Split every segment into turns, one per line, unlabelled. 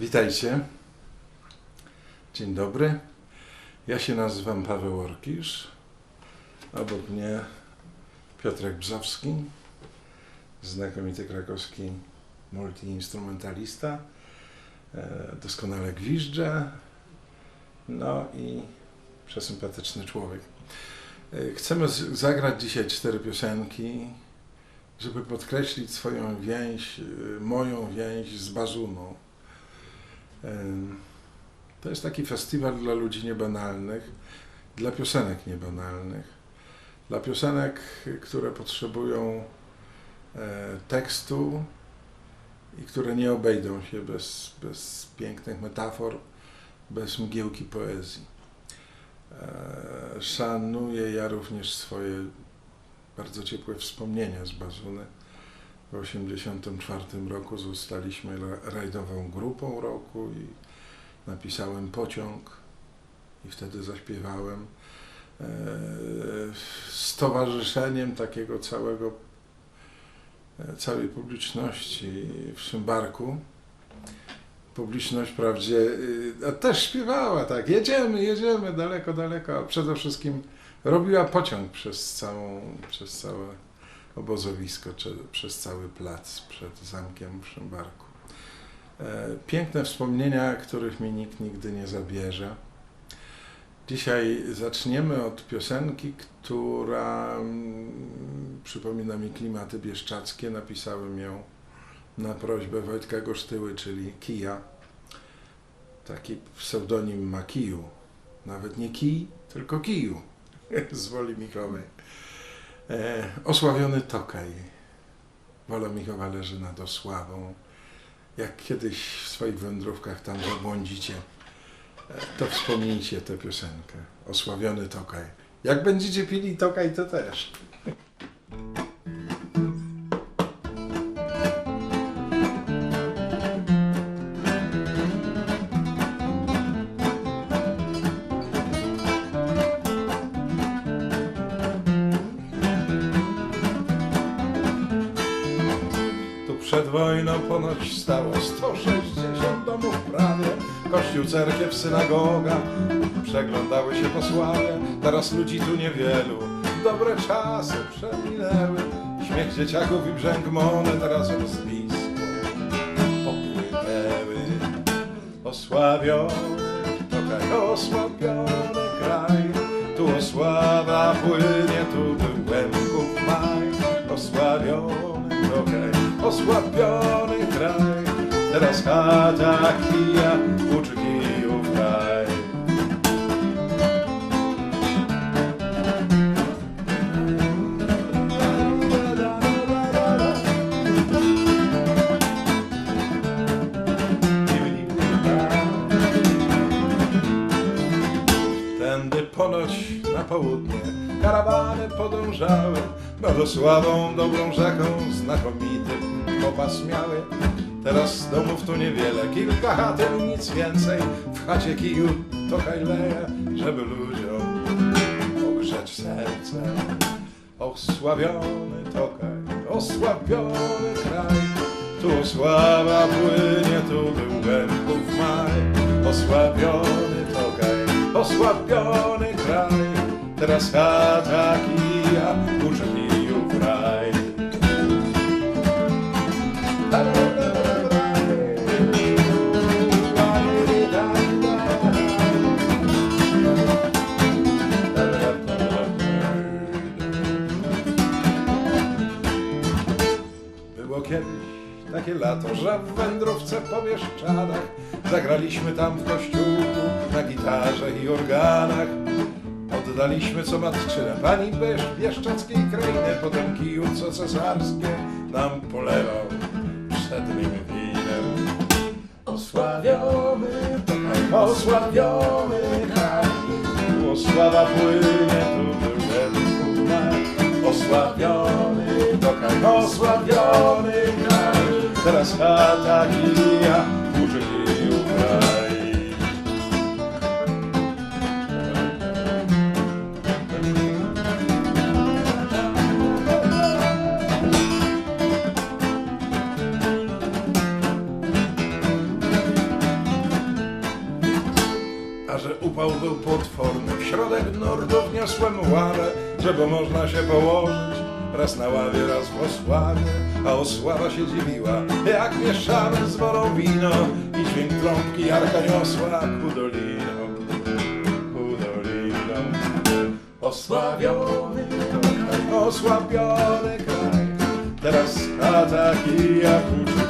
Witajcie. Dzień dobry. Ja się nazywam Paweł Orkisz. Obok mnie Piotrek Brzowski, znakomity krakowski multiinstrumentalista, e, doskonale gwizdże, no i przesympatyczny człowiek. E, Chcemy zagrać dzisiaj cztery piosenki, żeby podkreślić swoją więź, e, moją więź z Bazuną. To jest taki festiwal dla ludzi niebanalnych, dla piosenek niebanalnych, dla piosenek, które potrzebują e, tekstu i które nie obejdą się bez, bez pięknych metafor, bez mgiełki poezji. E, Szanuję ja również swoje bardzo ciepłe wspomnienia z Bazuny. W 1984 roku zostaliśmy ra- rajdową grupą roku i napisałem pociąg i wtedy zaśpiewałem e, z towarzyszeniem takiego całego, e, całej publiczności w Szymbarku. Publiczność wprawdzie a też śpiewała tak, jedziemy, jedziemy, daleko, daleko, a przede wszystkim robiła pociąg przez całą, przez całe obozowisko, przez cały plac przed zamkiem w Szymbarku. E, Piękne wspomnienia, których mi nikt nigdy nie zabierze. Dzisiaj zaczniemy od piosenki, która mm, przypomina mi klimaty bieszczackie. Napisałem ją na prośbę Wojtka Gosztyły, czyli Kija. Taki pseudonim ma Kiju. Nawet nie Kij, tylko Kiju z Woli Michowej. E, osławiony Tokaj. Wola Michowa leży nad Osławą. Jak kiedyś w swoich wędrówkach tam zabłądzicie, e, to wspomnijcie tę piosenkę. Osławiony Tokaj. Jak będziecie pili Tokaj, to też. Cerkiew, synagoga przeglądały się po sławie. Teraz ludzi tu niewielu, dobre czasy przeminęły. Śmiech dzieciaków i brzęk monet razem z popłynęły. Osławiony to kraj, osławiony kraj. Tu osława płynie, tu był łębków maj. Osławiony to kraj, osławiony kraj. Teraz chata kija, uczy południe karawany podążały nad Osławą, dobrą rzeką, znakomity popas miały. Teraz domów tu niewiele, kilka chat i nic więcej. W chacie kiju to hajleje, żeby ludziom ogrzać serce. Osławiony Tokaj, osławiony kraj, tu osława płynie, tu był Łębków maj. Osławiony Tokaj, osławiony kraj, chata kija, uczy kijów raj. Było kiedyś takie lato, że w wędrówce po Bieszczadach Zagraliśmy tam w kościółku na gitarze i organach Oddaliśmy co matczyne pani Besz Bieszczackiej krainy Potem kiju co cesarskie nam polewał przed nim winem. Osławiony osławiony kraj. Osława płynie, tu był Łębków maj Osławiony to osławiony kraj. Teraz chata kija, uczy był potworny, w środek nordów niosłem ławę, żeby można się położyć. Raz na ławie, raz w osławie, a osława się dziwiła, jak mieszamy z wolą wino i dźwięk trąbki jarka niosła ku dolinom, ku. Osławiony kraj, osławiony kraj, teraz taki jak kraj.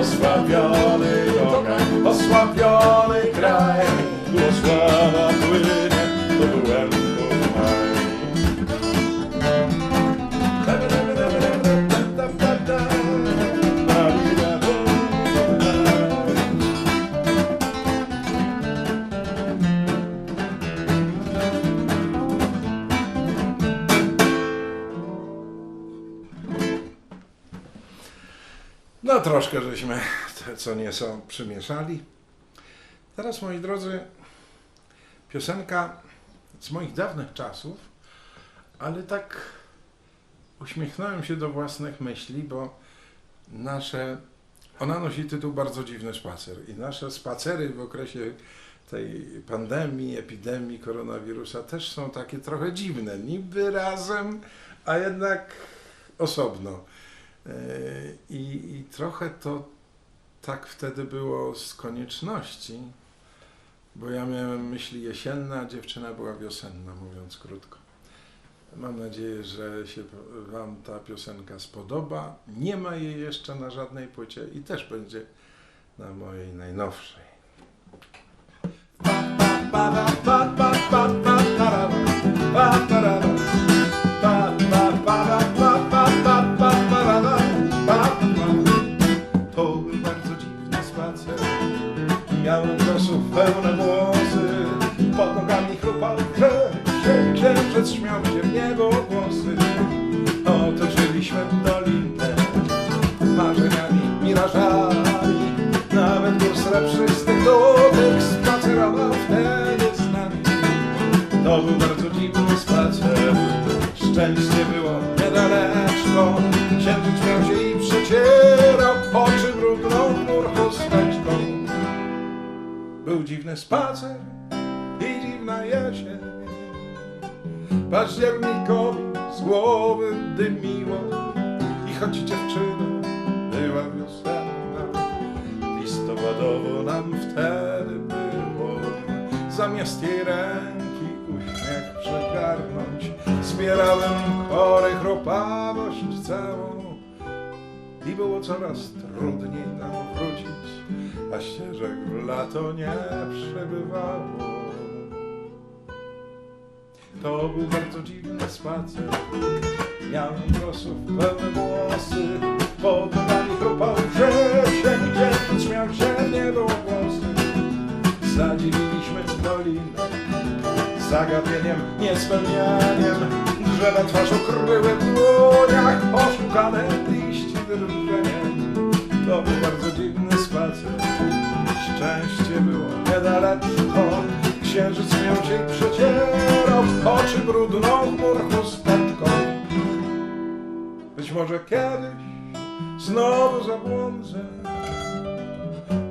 Osławiony to kraj, osławiony kraj, tu sława płynie, No troszkę żeśmy te co nie są przymieszali. Teraz moi drodzy, piosenka z moich dawnych czasów, ale tak uśmiechnąłem się do własnych myśli, bo nasze, ona nosi tytuł Bardzo dziwny spacer i nasze spacery w okresie tej pandemii, epidemii koronawirusa też są takie trochę dziwne, niby razem, a jednak osobno. Yy, I, I trochę to tak wtedy było z konieczności, bo ja miałem myśli jesienne, a dziewczyna była wiosenna, mówiąc krótko. Mam nadzieję, że się Wam ta piosenka spodoba. Nie ma jej jeszcze na żadnej płycie i też będzie na mojej najnowszej. To Miałem włosów pełne włosy, pod nogami chrupał księżyc, księżyc śmiał się w niebo głosy. Otoczyliśmy dolinę marzeniami, mirażami, nawet gór srebrzystych dotyk spacer i dziwna jesień. Październikowi z głowy dymiło i choć dziewczyna była wiosenna, listopadowo nam wtedy było. Zamiast jej ręki uśmiech przegarnąć, zbierałem chorych ropawość całą i było coraz trudniej nam wrócić, a ścieżek w lato nie przebywało. To był bardzo dziwny spacer, miałem włosów pełne włosy, pod nogami chrupał wrzesień, gdzie śmiał się nie było głosy. Zadziwiliśmy dolinę, zagapieniem, niespełnianiem, drzewa twarz ukryły w dłoniach, oszukane liści drżeniem. To był bardzo dziwny spacer, szczęście było niedaleko, księżyc miał i przecierał oczy brudną chmur chusteczką. Być może kiedyś znowu zabłądzę.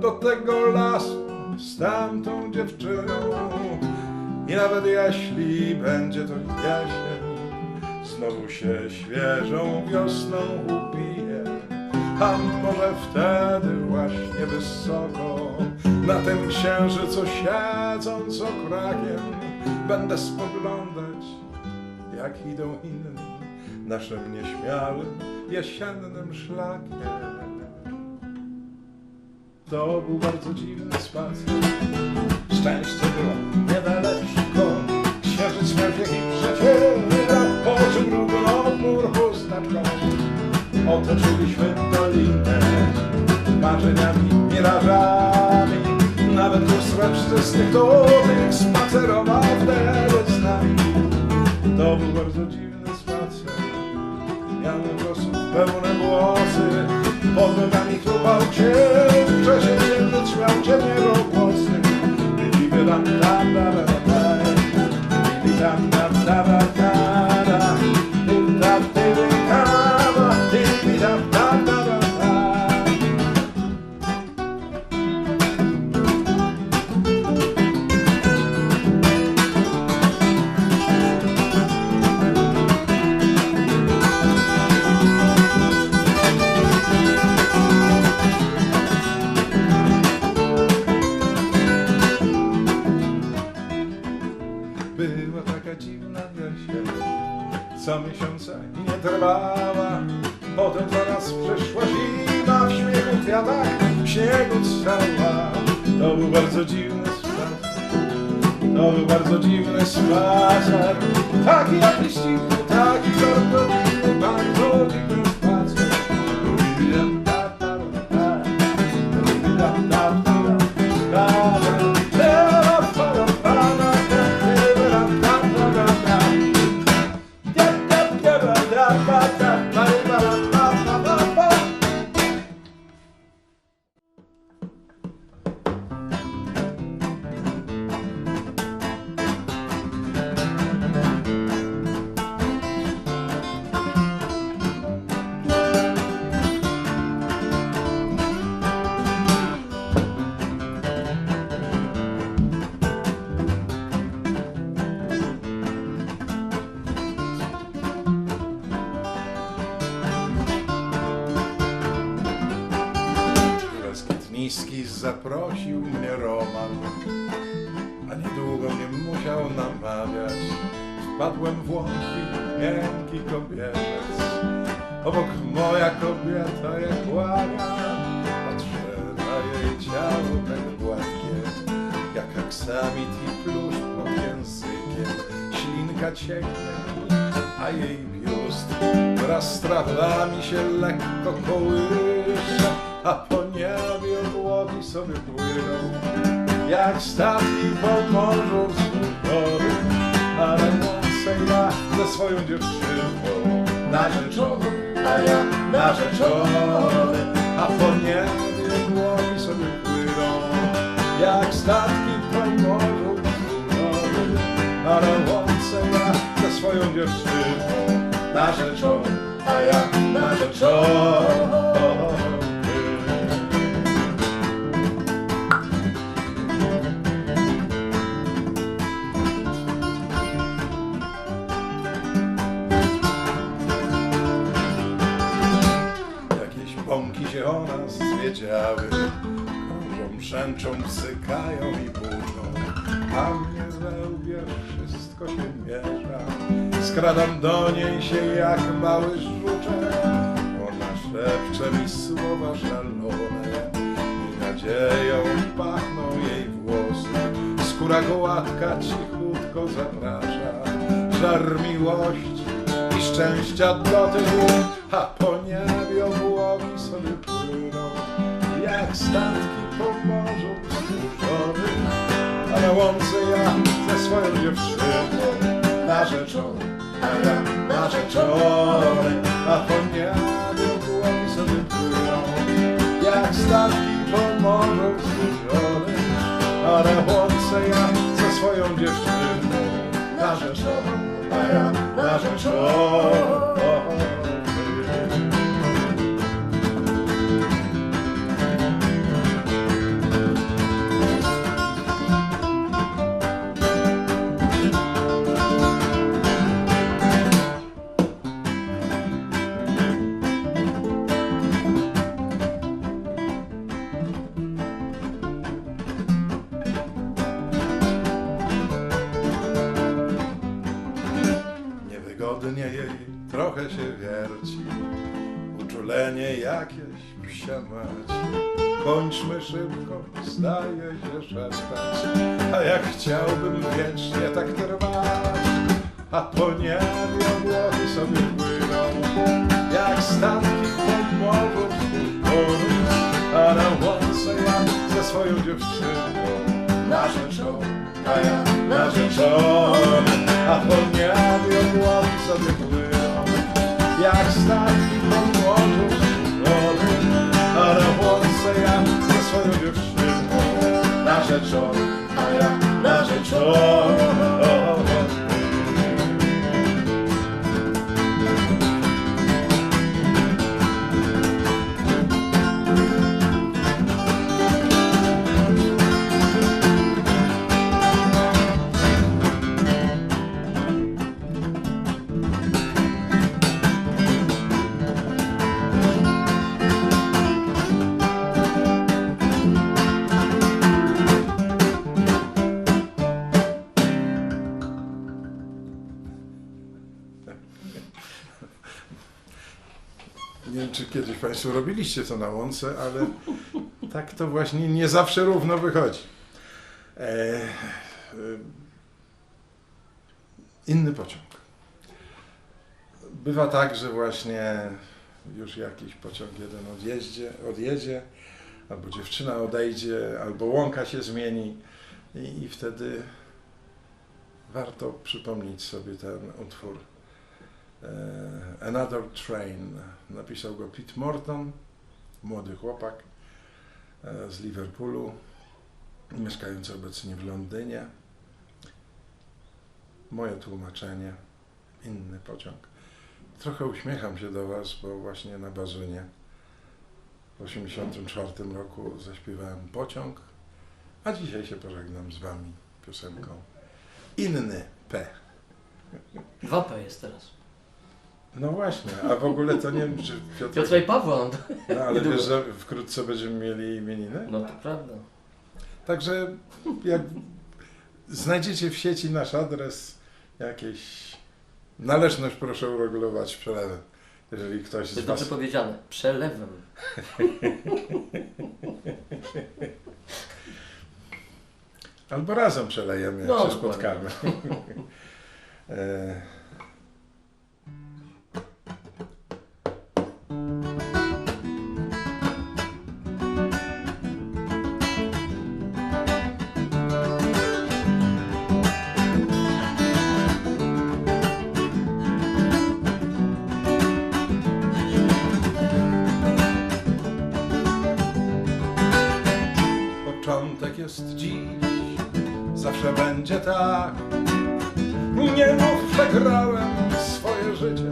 Do tego lasu z tamtą dziewczyną. I nawet jeśli będzie to jesień, znowu się świeżą wiosną a może wtedy właśnie wysoko na tym księżycu siedząc okrakiem będę spoglądać, jak idą inni naszym nieśmiałym jesiennym szlakiem. To był bardzo dziwny spacer. Szczęście było niedaleko. Księżyc miał się i przecierał oczy brudną mur. Otoczyliśmy dolinę marzeniami, mirażami. Nawet gór srebrzystych dotyk spacerował wtedy z nami. To był bardzo dziwny spacer. Miałem włosów pełne włosy, pod nogami chlubał księżyc, wcześniej księżyc śmiał cię głosy. Bibi dam dam da da da da, bibi dam dam da da trwała. Potem zaraz przyszła zima w śmiechu kwiatach, w śniegu. To był bardzo dziwny spacer, to był bardzo dziwny spacer. Taki jakiś dziwny, taki bardzo Zaprosił mnie Roman, a niedługo mnie musiał namawiać. Wpadłem w łąki, miękki kobietec, obok moja kobieta jak kłania. Patrzę na jej ciało tak gładkie, jak aksamit i plusz pod językiem. Ślinka cieknie a jej biust wraz z trawami się lekko kołysze, a po niebie obłoki sobie płyną, jak statki po morzu wzgórzowym, ale łączę ja ze swoją dziewczyną, narzeczoną, a ja narzeczony, a po niebie obłoki sobie płyną, jak statki po morzu wzgórzowym, ale łączę ja ze swoją dziewczyną, narzeczoną, a ja narzeczony. Brzęczą, psykają i burzą. A mnie we łbie wszystko się miesza. Skradam do niej się jak mały żuczek. Ona szepcze mi słowa żalone i nadzieją pachną jej włosy. Skóra gładka cichutko zaprasza, żar miłości i szczęścia dotyk, a po niebie obłoki sobie płyną, jak statki po łące ja ze swoją dziewczyną, narzeczoną, a ja narzeczony, a po niebie obłoki sobie płyną, jak statki po morzu wzburzowym, a na łące ja ze swoją dziewczyną, narzeczoną, a ja narzeczony. Psia mać. Kończmy szybko, zdaje się szeptać, a jak chciałbym wiecznie tak trwać, a po niebie obłoki sobie płyną, jak statki po morzu a na łące ja ze swoją dziewczyną, narzeczoną, a ja narzeczony, a po niebie obłoki sobie płyną, jak statki po ze swoją dziewczyną, narzeczony, Nie wiem, czy kiedyś Państwo robiliście to na łące, ale tak to właśnie nie zawsze równo wychodzi. E, e, inny pociąg. Bywa tak, że właśnie już jakiś pociąg jeden odjeździe, odjedzie, albo dziewczyna odejdzie, albo łąka się zmieni i, i wtedy warto przypomnieć sobie ten utwór. E, Another Train. Napisał go Pete Morton, młody chłopak e, z Liverpoolu, mieszkający obecnie w Londynie. Moje tłumaczenie, inny pociąg. Trochę uśmiecham się do Was, bo właśnie na Bazynie w 1984 roku zaśpiewałem pociąg, a dzisiaj się pożegnam z Wami piosenką Inny P.
2P jest teraz.
No właśnie, a w ogóle to nie wiem, czy Piotr...
Piotra i Pawła. no to-
No ale wiesz, że wkrótce będziemy mieli imieniny?
No to prawda.
Także jak znajdziecie w sieci nasz adres, jakieś należność proszę uregulować przelewem, jeżeli ktoś
To
z
jest
Was...
dobrze powiedziane. Przelewem.
Albo razem przelejemy, jak
No,
się
dokładnie.
spotkamy. e... tak. Nie mów, przegrałem swoje życie,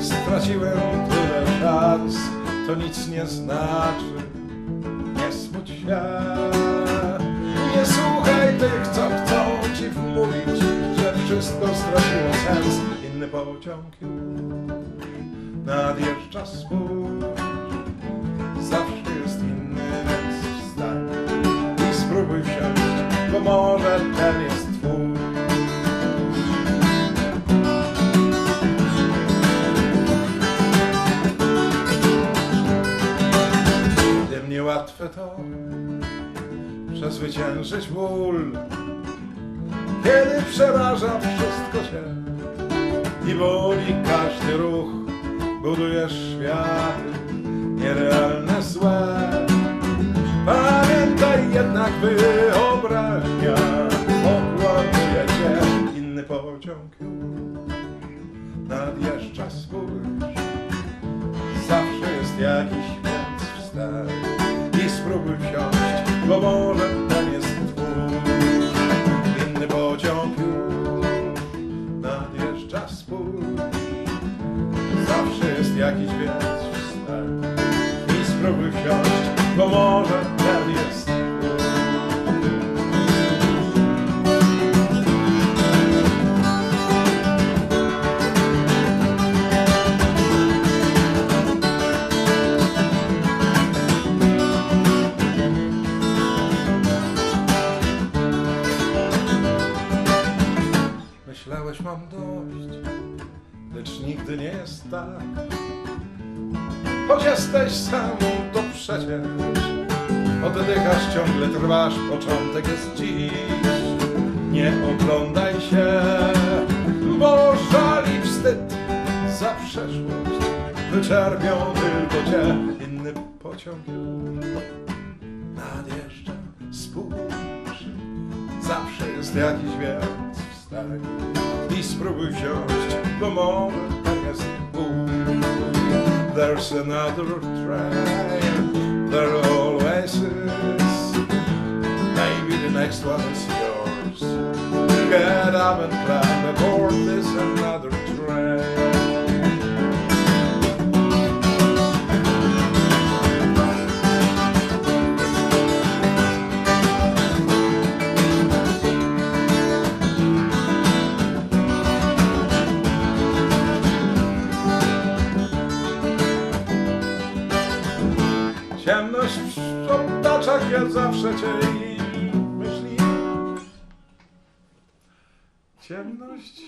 straciłem tyle szans, to nic nie znaczy. Nie smuć się, nie słuchaj tych, co chcą ci wmówić, że wszystko straciło sens. Inny pociąg już nadjeżdża spór, zawsze jest inny, więc wstań i spróbuj wsiąść, bo może ten jest Niełatwe to przezwyciężyć ból, kiedy przeraża wszystko cię i boli każdy ruch. Budujesz światy nierealne złe. Pamiętaj jednak wyobraźnia pokładuje cię inny pociąg nadjeżdża spójrz zawsze jest jakiś wsiąść bo może ten jest twój inny pociąg. Już nadjeżdża spójrz zawsze jest jakiś więc wstań i spróbuj wsiąść, bo może Myślałeś mam dość, lecz nigdy nie jest tak. Choć jesteś sam, to przecież oddychasz, ciągle trwasz, początek jest dziś. Nie oglądaj się, bo żali wstyd za przeszłość. Wyczerpią tylko cię inny pociąg nadjeżdża, spójrz. Zawsze jest jakiś więc wstań i spróbuj wsiąść, bo może tak jest pół. There's another train, there always is. Maybe the next one is yours. Get up and climb aboard this another zawsze cię i myśli. Ciemność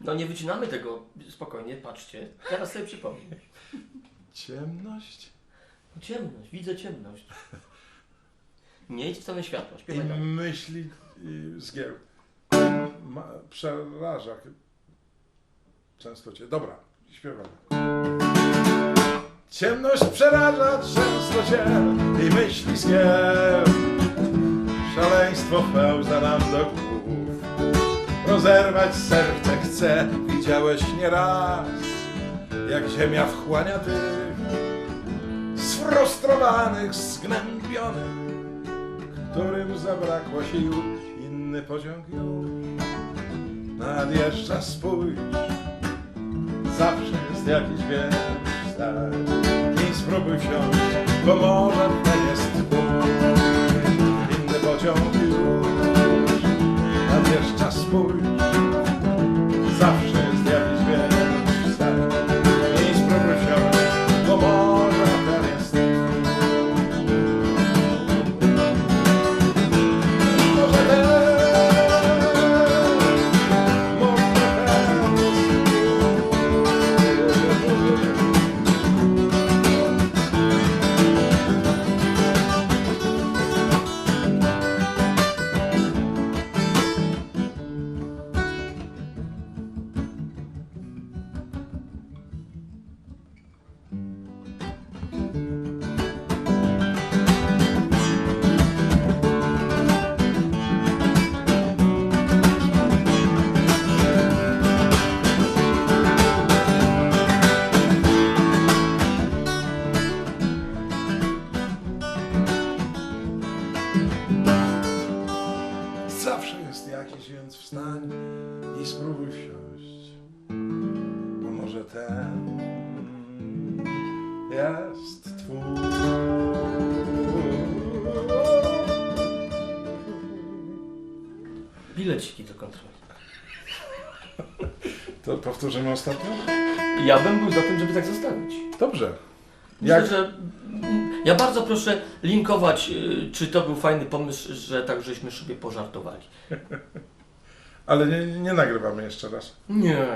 No nie wycinamy tego, spokojnie, patrzcie. Teraz sobie przypomnę.
Ciemność
Ciemność, widzę ciemność. Nie idź w stronę światła,
i
śpiewaj dalej.
myśli y, zgieł. Ma, przeraża często cię. Dobra, śpiewamy. Ciemność przeraża często cię i myśli zgieł. Szaleństwo pełza nam do głów. Rozerwać serce chce, widziałeś nieraz, jak ziemia wchłania tych sfrustrowanych, zgnębionych, którym zabrakło sił. Inny pociąg już nadjeżdża, spójrz, zawsze jest jakiś wiesz, tak. Spróbuj wsiąść, bo może ten jest twój. Inny pociąg już powtórzymy ostatnio?
Ja bym był za tym, żeby tak zostawić.
Dobrze.
Myślę,
Jak-
że ja bardzo proszę linkować, y, czy to był fajny pomysł, że tak żeśmy sobie pożartowali.
Ale nie, nie nagrywamy jeszcze raz.
Nie.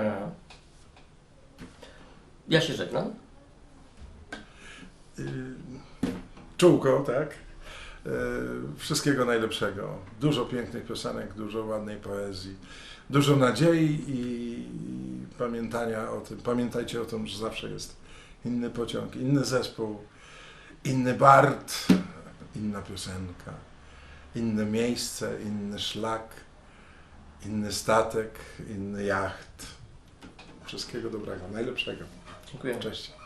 Ja się żegnam.
Yy, Czułko, tak? Yy, Wszystkiego najlepszego. Dużo pięknych piosenek, dużo ładnej poezji, dużo nadziei i, pamiętania o tym. Pamiętajcie o tym, że zawsze jest inny pociąg, inny zespół, inny Bart, inna piosenka, inne miejsce, inny szlak, inny statek, inny jacht. Wszystkiego dobrego, najlepszego.
Dziękuję.
Cześć.